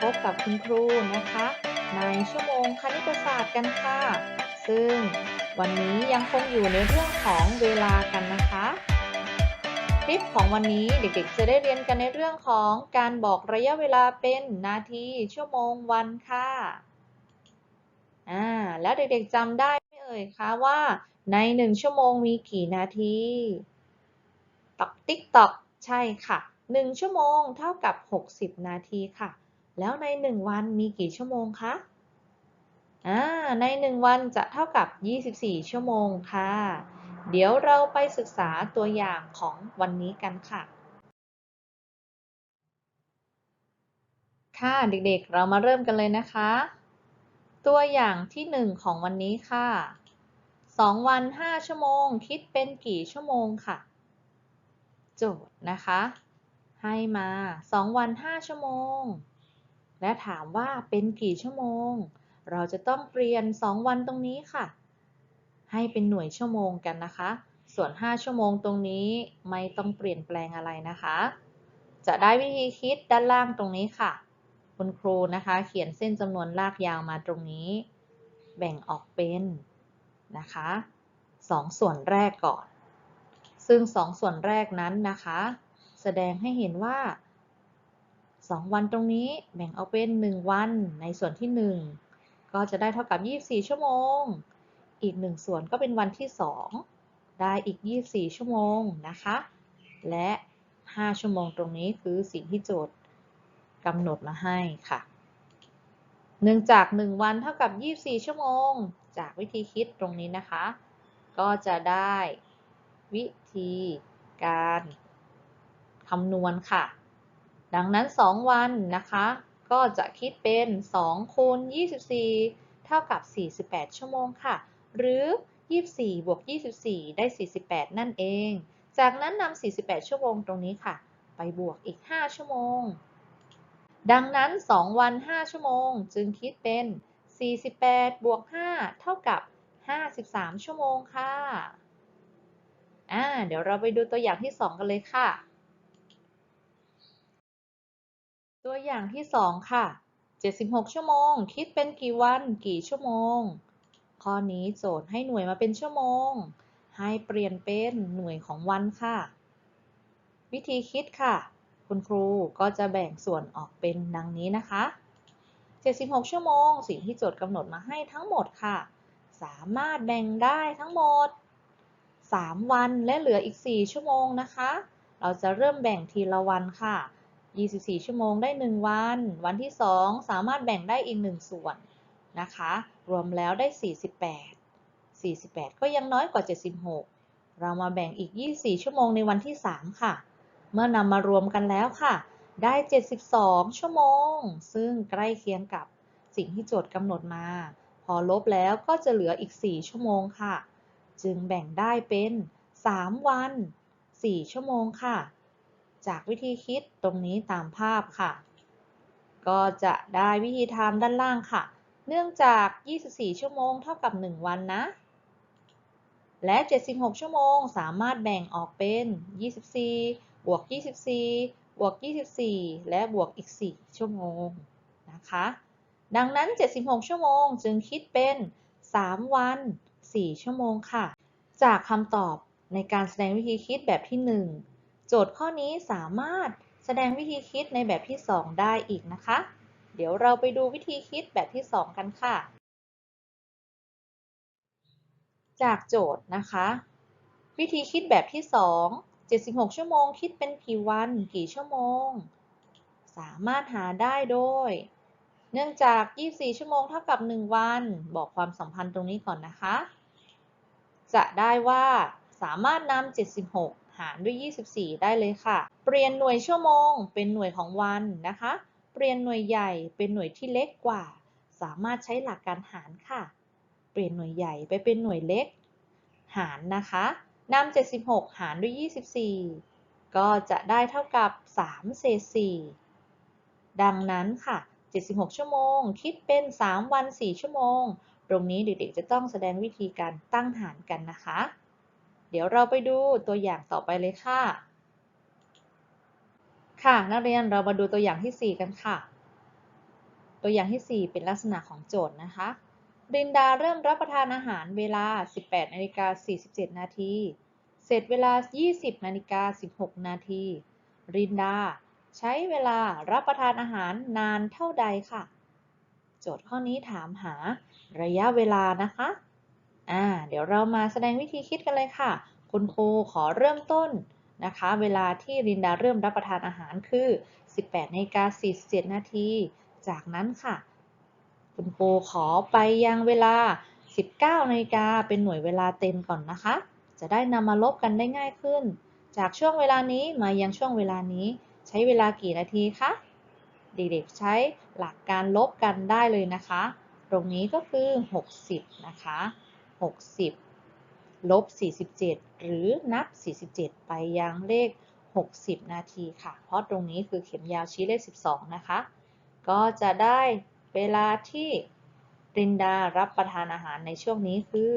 พบกับคุณครูนะคะ ในชั่วโมงคณิตศาสตร์กันค่ะ ซึ่งวันนี้ยังคงอยู่ในเรื่องของเวลากันนะคะ คลิปของวันนี้เด็กๆ จะได้เรียนกันในเรื่องของการบอกระยะเวลาเป็นนาทีชั่วโมงวันค่ะอ่าแล้วเด็กๆจำได้ไหมเอ่ยคะว่า ในหนึ่งชั่วโมงมีกี่นาทีตอกติ๊กตอกใช่ค่ะหนึ่งชั่วโมงเท่ากับ 60 นาทีค่ะ แล้วในหนึ่งวันมีกี่ชั่วโมงคะอ่าในหนึ่งวันจะเท่ากับ 24 ชั่วโมงค่ะ เดี๋ยวเราไปศึกษาตัวอย่างของวันนี้กันค่ะ ค่ะเด็กๆ เรามาเริ่มกันเลยนะคะ ตัวอย่างที่ 1 ของวันนี้ค่ะ 2 วัน 5 ชั่วโมง คิดเป็นกี่ชั่วโมงค่ะ โจทย์นะคะ ให้มา 2 วัน 5 ชั่วโมง และถามว่าเป็นกี่ชั่วโมง เราจะต้องเปลี่ยน 2 วันตรงนี้ค่ะ ให้เป็นหน่วยชั่วโมงกันนะคะ ส่วน 5 ชั่วโมงตรงนี้ไม่ต้องเปลี่ยนแปลงอะไรนะคะ จะได้วิธีคิดด้านล่างตรงนี้ค่ะ คุณครูนะคะ เขียนเส้นจำนวนลากยาวมาตรงนี้ แบ่งออกเป็นนะคะสองส่วนแรกก่อน ซึ่งสองส่วนแรกนั้นนะคะ แสดงให้เห็นว่า 2 วันตรงนี้แบ่งเอาเป็น 1 วันในส่วนที่ 1 ก็จะได้เท่ากับ 24 ชั่วโมง อีก 1 ส่วนก็เป็นวันที่ 2 ได้อีก 24 ชั่วโมงนะคะ และ 5 ชั่วโมงตรงนี้คือสิ่งที่โจทย์กำหนดมาให้ค่ะเนื่องจาก 1 วันเท่ากับ 24 ชั่วโมง จากวิธีคิดตรงนี้นะคะ ก็จะได้วิธีการคำนวณค่ะ ดังนั้น 2 วันนะคะ ก็จะคิดเป็น 2 คูณ 24 เท่ากับ 48 ชั่วโมงค่ะ หรือ 24 บวก 24 ได้ 48 นั่นเอง จากนั้นนำ 48 ชั่วโมงตรงนี้ค่ะ ไปบวกอีก 5 ชั่วโมง ดังนั้น 2 วัน 5 ชั่วโมง จึงคิดเป็น 48 บวก 5 เท่ากับ 53 ชั่วโมงค่ะ อ่า เดี๋ยวเราไปดูตัวอย่างที่ 2 กันเลยค่ะ ตัวอย่างที่ 2 ค่ะ 76 ชั่วโมง คิดเป็นกี่วัน กี่ชั่วโมง ข้อนี้โจทย์ให้หน่วยมาเป็นชั่วโมง ให้เปลี่ยนเป็นหน่วยของวันค่ะ วิธีคิดค่ะ คุณครูก็จะแบ่งส่วนออกเป็นดังนี้นะคะ 76 ชั่วโมง สิ่งที่โจทย์กำหนดมาให้ทั้งหมดค่ะ สามารถแบ่งได้ทั้งหมด 3 วันและเหลืออีก 4 ชั่วโมงนะคะ เราจะเริ่มแบ่งทีละวันค่ะ 24 ชั่วโมงได้ 1 วัน วันที่ 2 สามารถแบ่งได้อีก 1 ส่วนนะคะ รวมแล้วได้ 48 48 ก็ยังน้อยกว่า 76 เรามาแบ่งอีก 24 ชั่วโมงในวันที่ 3 ค่ะ เมื่อนำมารวมกันแล้วค่ะ ได้ 72 ชั่วโมง ซึ่งใกล้เคียงกับสิ่งที่โจทย์กำหนดมา พอลบแล้วก็จะเหลืออีก 4 ชั่วโมงค่ะ จึงแบ่งได้เป็น 3 วัน 4 ชั่วโมงค่ะ จากวิธีคิดตรงนี้ตามภาพค่ะ ก็จะได้วิธีทำด้านล่างค่ะ เนื่องจาก 24 ชั่วโมงเท่ากับ 1 วันนะ และ 76 ชั่วโมงสามารถแบ่งออกเป็น 24 บวก 24 บวก 24 และบวกอีก 4 ชั่วโมงนะคะ ดังนั้น 76 ชั่วโมงจึงคิดเป็น 3 วัน 4 ชั่วโมงค่ะ จากคำตอบในการแสดงวิธีคิดแบบที่ 1 จทย์ข้อนี้สามารถแสดงวิธีคิดในแบบที่ 2 ได้อีกนะคะ เดี๋ยวเราไปดูวิธีคิดแบบที่ 2 กันค่ะ จากโจทย์นะคะ วิธีคิดแบบที่ 2 76 ชั่วโมงคิดเป็นกี่วันกี่ชั่วโมง สามารถหาได้โดย เนื่องจาก 24 ชั่วโมงเท่ากับ 1 วัน บอกความสัมพันธ์ตรงนี้ก่อนนะคะ จะได้ว่าสามารถนำ76 หารด้วย 24 ได้เลยค่ะ เปลี่ยนหน่วยชั่วโมง เป็นหน่วยของวันนะคะ เปลี่ยนหน่วยใหญ่เป็นหน่วยที่เล็กกว่า สามารถใช้หลักการหารค่ะ เปลี่ยนหน่วยใหญ่ไปเป็นหน่วยเล็ก หารนะคะนำ76 หารด้วย 24 ก็จะได้เท่ากับ 3 เศษ 4 ดังนั้นค่ะ 76 ชั่วโมง คิดเป็น 3 วัน 4 ชั่วโมง ตรงนี้เด็กๆ จะต้องแสดงวิธีการตั้งหารกันนะคะ เดี๋ยวเราไปดูตัวอย่างต่อไปเลยค่ะ ค่ะ นักเรียนเรามาดูตัวอย่างที่ 4 กันค่ะ ตัวอย่างที่ 4 เป็นลักษณะของโจทย์นะคะ รินดาเริ่มรับประทานอาหารเวลา 18นาฬิกา47 นาที เสร็จเวลา 20นาฬิกา16 นาที รินดาใช้เวลารับประทานอาหารนานเท่าใดค่ะ โจทย์ข้อนี้ถามหาระยะเวลานะคะ อ่าเดี๋ยวเรามาแสดงวิธีคิดกันเลยค่ะ คุณครูขอเริ่มต้นนะคะ เวลาที่รินดาเริ่มรับประทานอาหารคือ 18นาฬิกา47นาที จากนั้นค่ะ คุณครูขอไปยังเวลา 19นาฬิกาเป็นหน่วยเวลาเต็มก่อนนะคะ จะได้นำมาลบกันได้ง่ายขึ้น จากช่วงเวลานี้มายังช่วงเวลานี้ ใช้เวลากี่นาทีคะเด็กๆใช้หลักการลบกันได้เลยนะคะ ตรงนี้ก็คือ 60 นะคะ 60 ลบ 47 หรือนับ 47 ไปยังเลข 60 นาทีค่ะ เพราะตรงนี้คือเข็มยาวชี้เลข 12 นะคะ ก็จะได้เวลาที่รินดารับประทานอาหารในช่วงนี้คือ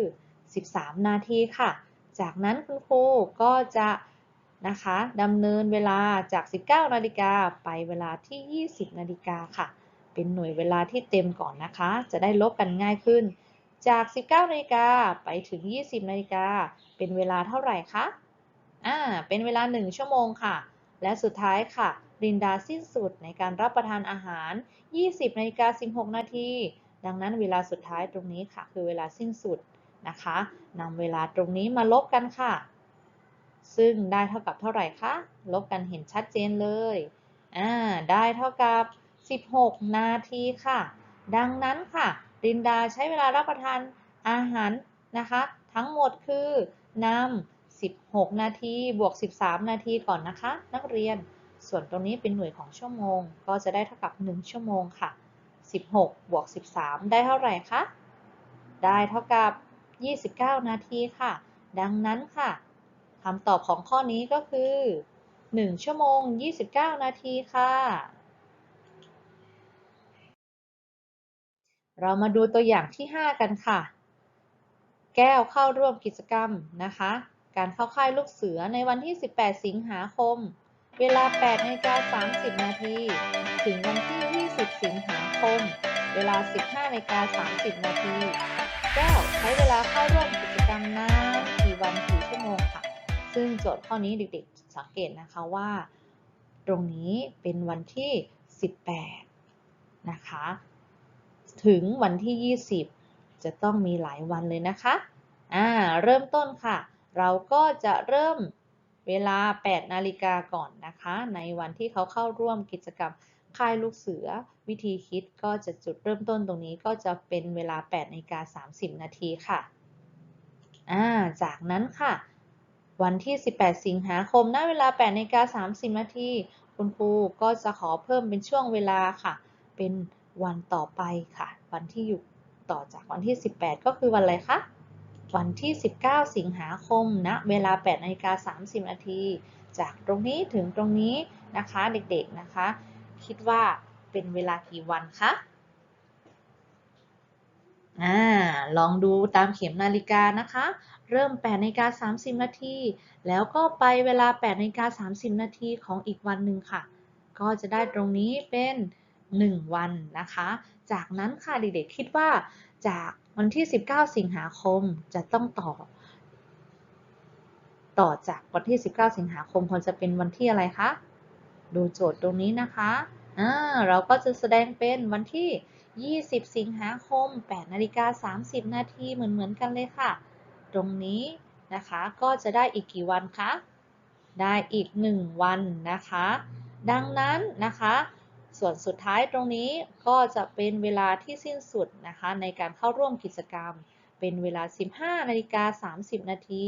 13 นาทีค่ะ จากนั้นคุณครูก็จะนะคะดำเนินเวลาจาก 19 นาฬิกาไปเวลาที่ 20 นาฬิกาค่ะ เป็นหน่วยเวลาที่เต็มก่อนนะคะ จะได้ลบกันง่ายขึ้น จาก 19นาฬิกาไปถึง 20นาฬิกาเป็นเวลาเท่าไหร่คะอ่าเป็นเวลา 1 ชั่วโมงค่ะ และสุดท้ายค่ะรินดาสิ้นสุดในการรับประทานอาหาร 20นาฬิกา16นาทีดังนั้นเวลาสุดท้ายตรงนี้ค่ะ คือเวลาสิ้นสุดนะคะนำเวลาตรงนี้มาลบกันค่ะ ซึ่งได้เท่ากับเท่าไหร่คะ ลบกันเห็นชัดเจนเลย อ่า ได้เท่ากับ 16 นาทีค่ะ ดังนั้นค่ะ รินดาใช้เวลารับประทานอาหารนะคะ ทั้งหมดคือนำ16 นาทีบวก 13 นาทีก่อนนะคะ นักเรียน ส่วนตรงนี้เป็นหน่วยของชั่วโมง ก็จะได้เท่ากับ 1 ชั่วโมงค่ะ 16 บวก 13 ได้เท่าไหร่คะ ได้เท่ากับ 29 นาทีค่ะ ดังนั้นค่ะคำตอบของข้อนี้ก็คือ 1 ชั่วโมง 29 นาทีค่ะ เรามาดูตัวอย่างที่ 5 กันค่ะ แก้วเข้าร่วมกิจกรรมนะคะ การเข้าค่ายลูกเสือในวันที่ 18 สิงหาคม เวลา8นาฬิกา30 นาที ถึงวันที่ 20 สิงหาคม เวลา 15นาฬิกา30 นาที แก้วใช้เวลาเข้าร่วมกิจกรรมนานกี่วันกี่ชั่วโมงค่ะ ซึ่งโจทย์ข้อนี้เด็กๆ สังเกตนะคะว่า ตรงนี้เป็นวันที่ 18 นะคะ ถึงวันที่ 20 จะต้องมีหลายวันเลยนะคะอ่าเริ่มต้นค่ะ เราก็จะเริ่มเวลา 8 นาฬิกาก่อนนะคะ ในวันที่เขาเข้าร่วมกิจกรรมค่ายลูกเสือ วิธีคิดก็จะจุดเริ่มต้นตรงนี้ก็จะเป็นเวลา 8 นาฬิกา 30 นาทีค่ะอ่าจากนั้นค่ะ วันที่ 18 สิงหาคมณเวลา 8 นาฬิกา 30 นาที คุณครูก็จะขอเพิ่มเป็นช่วงเวลาค่ะ เป็น วันต่อไปค่ะ วันที่อยู่ต่อจากวันที่ 18 ก็คือวันอะไรคะ วันที่ 19 สิงหาคมณนะเวลา8นาฬิกา30 นาที จากตรงนี้ถึงตรงนี้นะคะเด็กๆนะคะ คิดว่าเป็นเวลากี่วันคะอ่าลองดูตามเข็มนาฬิกานะคะ เริ่ม8นาฬิกา30 นาที แล้วก็ไปเวลา8นาฬิกา30 นาทีของอีกวันหนึ่งค่ะ ก็จะได้ตรงนี้เป็น1 วันนะคะ จากนั้นค่ะเด็กๆคิดว่าจากวันที่ 19 สิงหาคมจะต้องต่อ ต่อจากวันที่ 19 สิงหาคมควรจะเป็นวันที่อะไรคะ ดูโจทย์ตรงนี้นะคะอ่าเราก็จะแสดงเป็นวันที่ 20 สิงหาคม8นาฬิกา30 นาทีเหมือนๆกันเลยค่ะ ตรงนี้นะคะก็จะได้อีกกี่วันคะ ได้อีก 1 วันนะคะ ดังนั้นนะคะ ส่วนสุดท้ายตรงนี้ก็จะเป็นเวลาที่สิ้นสุดนะคะในการเข้าร่วมกิจกรรม เป็นเวลา 15นาฬิกา30 นาที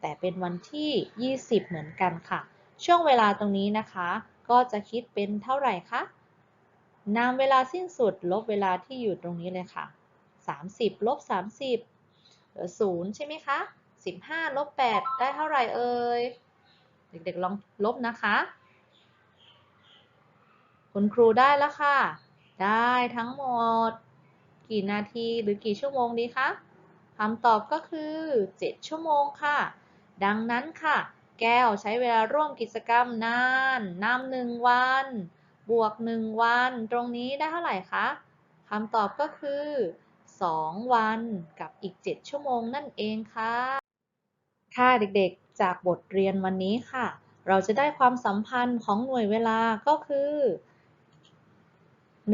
แต่เป็นวันที่ 20 เหมือนกันค่ะ ช่วงเวลาตรงนี้นะคะ ก็จะคิดเป็นเท่าไหร่คะนำเวลาสิ้นสุดลบเวลาที่อยู่ตรงนี้เลยค่ะ 30 ลบ 30เหลือ0ใช่ไหมคะ 15 ลบ 8 ได้เท่าไหร่เอ่ย เด็กๆลองลบนะคะ คุณครูได้แล้วค่ะ ได้ทั้งหมด กี่นาทีหรือกี่ชั่วโมงดีคะคำตอบก็คือ 7 ชั่วโมงค่ะ ดังนั้นค่ะ แก้วใช้เวลาร่วมกิจกรรมนานนำหนึ่งวัน บวก 1 วัน ตรงนี้ได้เท่าไหร่คะคำตอบก็คือ 2 วันกับอีก 7 ชั่วโมงนั่นเองค่ะ ค่ะเด็กๆ จากบทเรียนวันนี้ค่ะ เราจะได้ความสัมพันธ์ของหน่วยเวลาก็คือ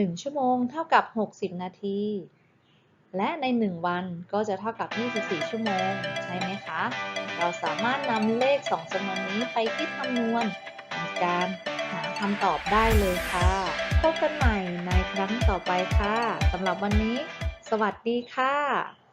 1 ชั่วโมงเท่ากับ 60 นาที และใน 1 วันก็จะเท่ากับ 24 ชั่วโมง ใช่ไหมคะ เราสามารถนำเลข 2จำนวนนี้ไปคิดคำนวณในการหาคำตอบได้เลยค่ะ พบกันใหม่ในครั้งต่อไปค่ะสำหรับวันนี้ สวัสดีค่ะ